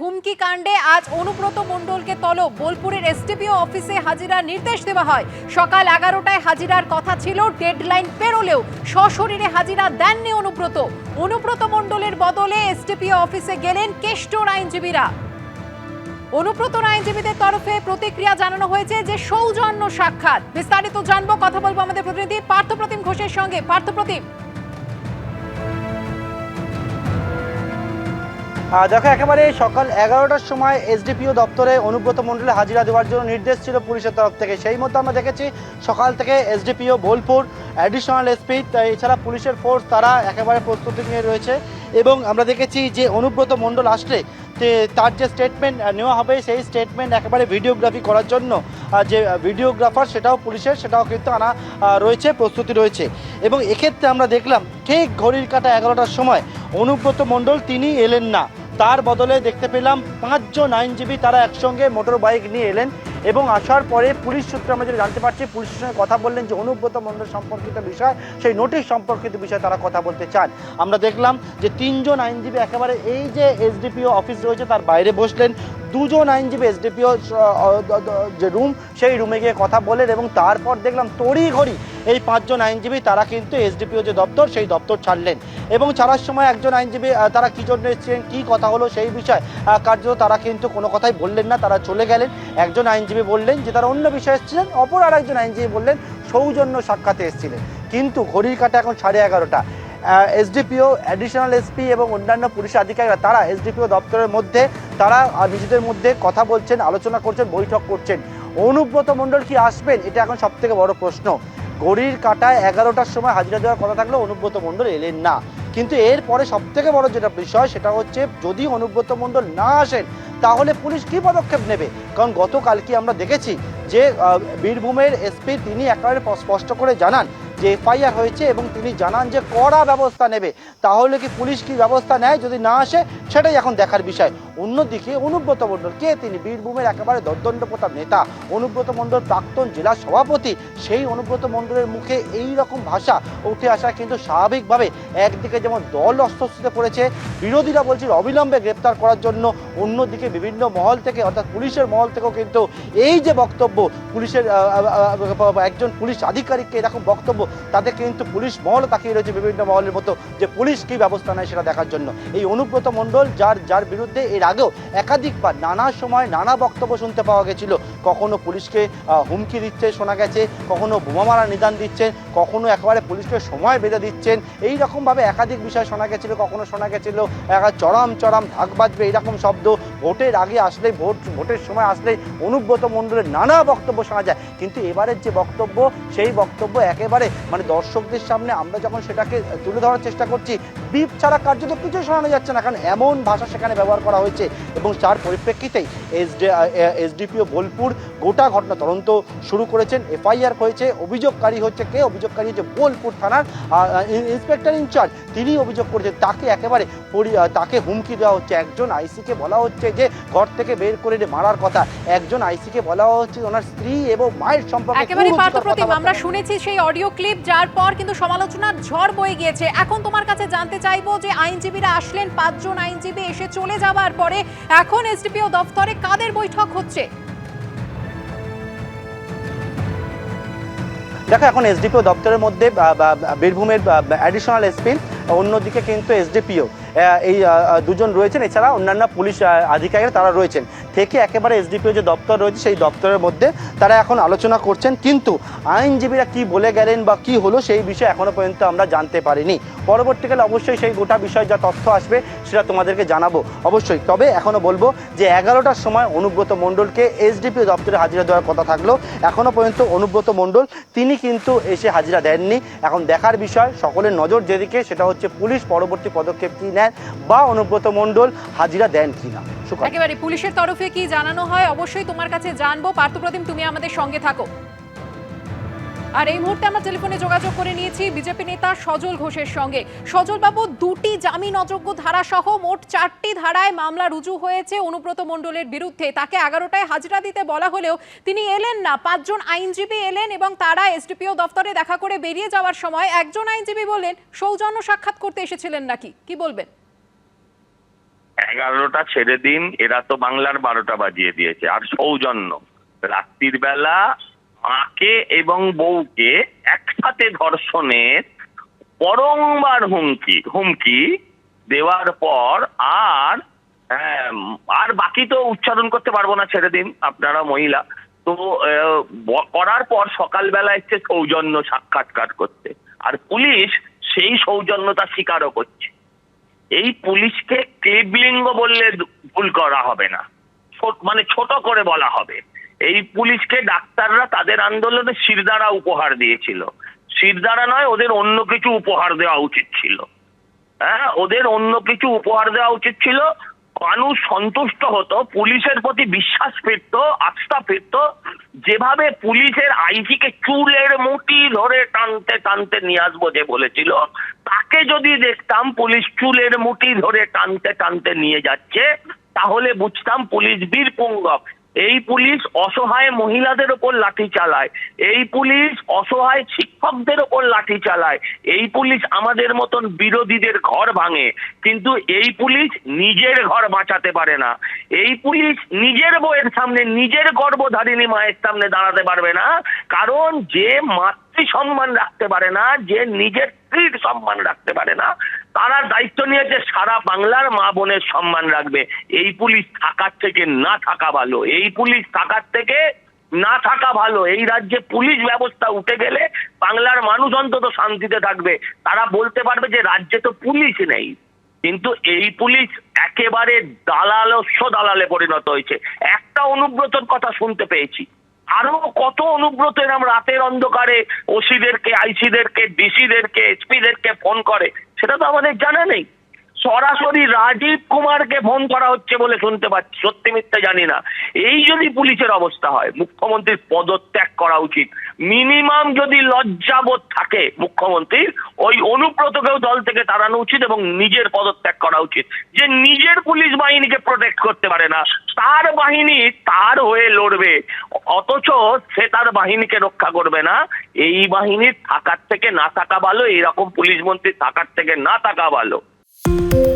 হুমকি কাণ্ডে আজ অনুব্রত মণ্ডলকে তলব। বোলপুরের এসডিপিও অফিসে হাজিরার নির্দেশ দেওয়া হয়। সকাল এগারোটায় হাজিরার কথা ছিল, ডেডলাইন পেরোলেও সশরীরে হাজিরা দেননি অনুব্রত। অনুব্রত মণ্ডলের বদলে এসডিপিও অফিসে গেলেন কেষ্টর আইনজীবীরা। অনুব্রত আইনজীবীদের তরফে প্রতিক্রিয়া জানানো হয়েছে যে সৌজন্য সাক্ষাৎ। বিস্তারিত জানব, কথা বলব আমাদের প্রতিনিধি পার্থপ্রতিম ঘোষের সঙ্গে। পার্থপ্রতিম। দেখো, একেবারে সকাল এগারোটার সময় এসডিপিও দপ্তরে অনুব্রত মণ্ডলে হাজিরা দেওয়ার জন্য নির্দেশ ছিল পুলিশের তরফ থেকে। সেই মতো আমরা দেখেছি সকাল থেকে এসডিপিও বোলপুর অ্যাডিশনাল এসপি এছাড়া পুলিশের ফোর্স তারা একেবারে প্রস্তুতি নিয়ে রয়েছে এবং আমরা দেখেছি যে অনুব্রত মণ্ডল আসলে তার যে স্টেটমেন্ট নেওয়া হবে সেই স্টেটমেন্ট একেবারে ভিডিওগ্রাফি করার জন্য যে ভিডিওগ্রাফার সেটাও পুলিশের, সেটাও কিন্তু আনা রয়েছে, প্রস্তুতি রয়েছে। এবং এক্ষেত্রে আমরা দেখলাম, ঠিক ঘড়ির কাটা এগারোটার সময় অনুব্রত মণ্ডল তিনি এলেন না। তার বদলে দেখতে পেলাম পাঁচজন আইনজীবী তারা একসঙ্গে মোটর বাইক নিয়ে এলেন এবং আসার পরে পুলিশ সূত্রে আমরা যেটা জানতে পারছি পুলিশের সঙ্গে কথা বললেন যে অনুব্রত মণ্ডল সম্পর্কিত বিষয়, সেই নোটিশ সম্পর্কিত বিষয়ে তারা কথা বলতে চান। আমরা দেখলাম যে তিনজন আইনজীবী একেবারে এই যে এসডিপিও অফিস রয়েছে, তার বাইরে বসলেন। দুজন আইনজীবী এসডিপিও যে রুম, সেই রুমে গিয়ে কথা বলেন এবং তারপর দেখলাম তড়ি ঘড়ি এই পাঁচজন আইনজীবী, তারা কিন্তু এসডিপিও যে দপ্তর, সেই দপ্তর ছাড়লেন। এবং ছাড়ার সময় একজন আইনজীবী তারা কী জন্য এসেছিলেন কী কথা হলো সেই বিষয়ে আহ, কার্যত তারা কিন্তু কোনো কথাই বললেন না তারা চলে গেলেন। একজন আইনজীবী বললেন যে তারা অন্য বিষয়ে এসেছিলেন অপর আর একজন আইনজীবী বললেন সৌজন্য সাক্ষাতে এসেছিলেন। কিন্তু ঘড়ির কাটা এখন সাড়ে এগারোটা। এসডিপিও অ্যাডিশনাল এসপি এবং অন্যান্য পুলিশ আধিকারিকরা তারা এসডিপিও দপ্তরের মধ্যে তারা নিজেদের মধ্যে কথা বলছেন আলোচনা করছেন বৈঠক করছেন। অনুব্রত মণ্ডল কি আসবেন? এটা এখন সব থেকে বড় প্রশ্ন। ঘড়ির কাটায় এগারোটার সময় হাজিরা দেওয়ার কথা থাকলেও অনুব্রত মণ্ডল এলেন না। কিন্তু এরপরে সব থেকে বড় যেটা বিষয়, সেটা হচ্ছে যদি অনুব্রত মণ্ডল না আসেন, তাহলে পুলিশ কি পদক্ষেপ নেবে? কারণ গতকালকে আমরা দেখেছি যে বীরভূমের এসপি তিনি একেবারে স্পষ্ট করে জানান যে, এফআইআর হয়েছে এবং তিনি জানান যে, কড়া ব্যবস্থা নেবে। তাহলে কি পুলিশ কি ব্যবস্থা নেয়? যদি না আসে, সেটাই এখন দেখার বিষয়। অন্যদিকে অনুব্রত মণ্ডল, কে তিনি? বীরভূমের একেবারে দর্দণ্ড প্রতাপ নেতা, অনুব্রত মণ্ডল প্রাক্তন জেলা সভাপতি, সেই অনুব্রত মণ্ডলের মুখে এই রকম ভাষা উঠে আসা কিন্তু স্বাভাবিকভাবে একদিকে যেমন দল অস্বস্তিতে পড়েছে, বিরোধীরা বলছে অবিলম্বে গ্রেপ্তার করার জন্য, অন্যদিকে বিভিন্ন মহল থেকে, অর্থাৎ পুলিশের মহল থেকেও কিন্তু এই যে বক্তব্য, পুলিশের একজন পুলিশ আধিকারিককে এরকম বক্তব্য, তাতে কিন্তু পুলিশ মহল তাকিয়ে রয়েছে বিভিন্ন মহলের মতো যে পুলিশ কি ব্যবস্থা নেয় সেটা দেখার জন্য। এই অনুব্রত মণ্ডল, যার যার বিরুদ্ধে এর আগেও একাধিকবার নানা সময় নানা বক্তব্য শুনতে পাওয়া গেছিল। কখনো পুলিশকে হুমকি দিচ্ছে শোনা গেছে। কখনো বোমা মারা নিদান দিচ্ছেন। কখনো একেবারে পুলিশকে সময় বেঁধে দিচ্ছেন। এই রকমভাবে একাধিক বিষয় শোনা গেছিল, কখনো শোনা গেছিল চরম চরম ঢাক বাজবে এইরকম শব্দ। ভোটের আগে আসলে ভোট, ভোটের সময় আসলে অনুব্রত মণ্ডলের নানা বক্তব্য শোনা যায়। কিন্তু এবারের যে বক্তব্য, সেই বক্তব্য একেবারে মানে দর্শকদের সামনে আমরা যখন সেটাকে, তুলে ধরার চেষ্টা করছি, বিপ ছাড়া কার্যত কিছু শোনানো যাচ্ছে না। কারণ এমন ভাষা সেখানে ব্যবহার করা হয়েছে। এবং তার পরিপ্রেক্ষিতেই এসডি এসডিপিও বোলপুর গোটা ঘটনা তদন্ত শুরু করেছেন। এফআইআর হয়েছে অভিযোগকারী হচ্ছে কে? অভিযোগকারী হচ্ছে বোলপুর থানার ইন্সপেক্টর ইনচার্জ তিনি অভিযোগ করেছেন। তাকে একেবারে তাকে হুমকি দেওয়া হচ্ছে। একজন আইসিকে বলা হচ্ছে যে ঘর থেকে বের করে মারার কথা। একজন আইসিকে বলা হচ্ছে ওনার স্ত্রী এবং মায়ের সম্পর্কে একেবারে পার্থপ্রতিম আমরা শুনেছি সেই অডিও ক্লিপ যার পর কিন্তু সমালোচনার ঝড় বয়ে গিয়েছে। এখন তোমার কাছে জানতে চাইব যে আইনজীবীরা আসলেন পাঁচজন আইনজীবী এসে চলে যাওয়ার পরে এখন এসডিপিও দফতরে কাদের বৈঠক হচ্ছে? দেখো এখন এসডিপিও দপ্তরের মধ্যে বীরভূমের অ্যাডিশনাল এসপি অন্যদিকে কিন্তু এসডিপিও এই দুজন রয়েছেন। এছাড়া অন্যান্য পুলিশ আহ, আধিকারিকরা তারা রয়েছেন। থেকে একেবারে এসডিপিও যে দপ্তর রয়েছে, সেই দপ্তরের মধ্যে তারা এখন আলোচনা করছেন। কিন্তু আইনজীবীরা কি বলে গেলেন বা কি হলো সেই বিষয়ে এখনও পর্যন্ত আমরা জানতে পারিনি। পরবর্তীকালে অবশ্যই সেই গোটা বিষয় যা তথ্য আসবে সেটা তোমাদেরকে জানাব। অবশ্যই, তবে এখনও বলব যে এগারোটার সময় অনুব্রত মণ্ডলকে এসডিপিও দপ্তরে হাজিরা দেওয়ার কথা থাকল। এখনও পর্যন্ত অনুব্রত মণ্ডল, তিনি কিন্তু এসে হাজিরা দেননি। এখন দেখার বিষয়, সকলের নজর যেদিকে, সেটা হচ্ছে পুলিশ পরবর্তী পদক্ষেপ কী নেন বা অনুব্রত মণ্ডল হাজিরা দেন কিনা। একেবারে পুলিশের তরফে কি জানানো হয়? অবশ্যই তোমার কাছে জানব। পার্থপ্রতিম, তুমি আমাদের সঙ্গে থাকো। আর এই মুহূর্তে আমরা টেলিফোনে যোগাযোগ করে নিয়েছি বিজেপি নেতা সজল ঘোষের সঙ্গে। সজল বাবু দুটি জামিন অযোগ্য ধারা সহ মোট চারটি ধারায় মামলা রুজু হয়েছে অনুব্রত মণ্ডলের বিরুদ্ধে। তাকে এগারোটায় হাজিরা দিতে বলা হলেও তিনি এলেন না। পাঁচজন আইনজীবী এলেন এবং তারা এসডিপিও দফতরে দেখা করে বেরিয়ে যাওয়ার সময় একজন আইনজীবী বললেন, সৌজন্য সাক্ষাৎ করতে এসেছিলেন নাকি? কি বলবেন? এগারোটা ছেড়ে দিন এরা তো বাংলার বারোটা বাজিয়ে দিয়েছে। আর সৌজন্য রাত্রির বেলা মাকে এবং বউকে একসাথে ধর্ষণের পরংবার হুমকি হুমকি দেওয়ার পর আর হ্যাঁ, আর বাকি তো উচ্চারণ করতে পারব না ছেড়ে দিন আপনারা মহিলা। তো করার পর সকালবেলা এসছে সৌজন্য সাক্ষাৎকার করতে। আর পুলিশ সেই সৌজন্যতা স্বীকারও করছে। এই পুলিশকে ক্লিবলিঙ্গ বললে ভুল করা হবে না। মানে ছোট করে বলা হবে। এই পুলিশকে ডাক্তাররা তাদের আন্দোলনে শিরদাঁড়া উপহার দিয়েছিল। শিরদাঁড়া নয়, ওদের অন্য কিছু উপহার দেওয়া উচিত ছিল। হ্যাঁ ওদের অন্য কিছু উপহার দেওয়া উচিত ছিল। মানুষ সন্তুষ্ট হতো, পুলিশের প্রতি বিশ্বাস ফিরতো, আস্থা ফিরতো। যেভাবে পুলিশের আইজিকে চুলের মুঠি ধরে টানতে টানতে নিয়ে আসব যে বলেছিল তাকে যদি দেখতাম পুলিশ চুলের মুঠি ধরে টানতে টানতে নিয়ে যাচ্ছে, তাহলে বুঝতাম পুলিশ বীর পুঙ্গব। এই পুলিশ অসহায় মহিলাদের ওপর লাঠি চালায়, এই পুলিশ অসহায় শিক্ষকদের ওপর লাঠি চালায়, এই পুলিশ আমাদের মতন বিরোধীদের ঘর ভাঙে, কিন্তু এই পুলিশ নিজের ঘর বাঁচাতে পারে না। এই পুলিশ নিজের বউয়ের সামনে নিজের গর্ভধারিণী মায়ের সামনে দাঁড়াতে পারবে না, কারণ যে মাতৃ সম্মান রাখতে পারে না, যে নিজের স্ত্রীর সম্মান রাখতে পারে না, তারা দায়িত্ব নিয়েছে সারা বাংলার মা বোনের সম্মান রাখবে, এই পুলিশ থাকার থেকে না থাকা ভালো, এই পুলিশ থাকার থেকে না থাকা ভালো, এই রাজ্যে পুলিশ ব্যবস্থা উঠে গেলে বাংলার মানুষ অন্তত শান্তিতে থাকবে। তারা বলতে পারবে যে রাজ্যে তো পুলিশ নেই, কিন্তু এই পুলিশ একেবারে দালালস্য দালালে পরিণত হয়েছে। একটা অনুব্রতর কথা শুনতে পেয়েছি। আরও কত অনুব্রত এরম রাতের অন্ধকারে ওসিদেরকে, আইসিদেরকে, ডিসিদেরকে, এসপিদেরকে ফোন করে, সেটা তো আমাদের জানা নেই। সরাসরি রাজীব কুমারকে ফোন করা হচ্ছে বলে শুনতে পাচ্ছি, সত্যি মিথ্যে জানি না। এই যদি পুলিশের অবস্থা হয়, মুখ্যমন্ত্রীর পদত্যাগ করা উচিত। মিনিমাম যদি লজ্জাবোধ থাকে মুখ্যমন্ত্রীর, ওই অনুব্রতকেও দল থেকে তাড়ানো উচিত এবং নিজের পদত্যাগ করা উচিত। যে নিজের পুলিশ বাহিনীকে প্রোটেক্ট করতে পারে না, তার বাহিনী তার হয়ে লড়বে। অথচ সে তার বাহিনীকে রক্ষা করবে না। এই বাহিনীর থাকার থেকে না থাকা ভালো, এরকম পুলিশ মন্ত্রী থাকার থেকে না থাকা ভালো। Thank you.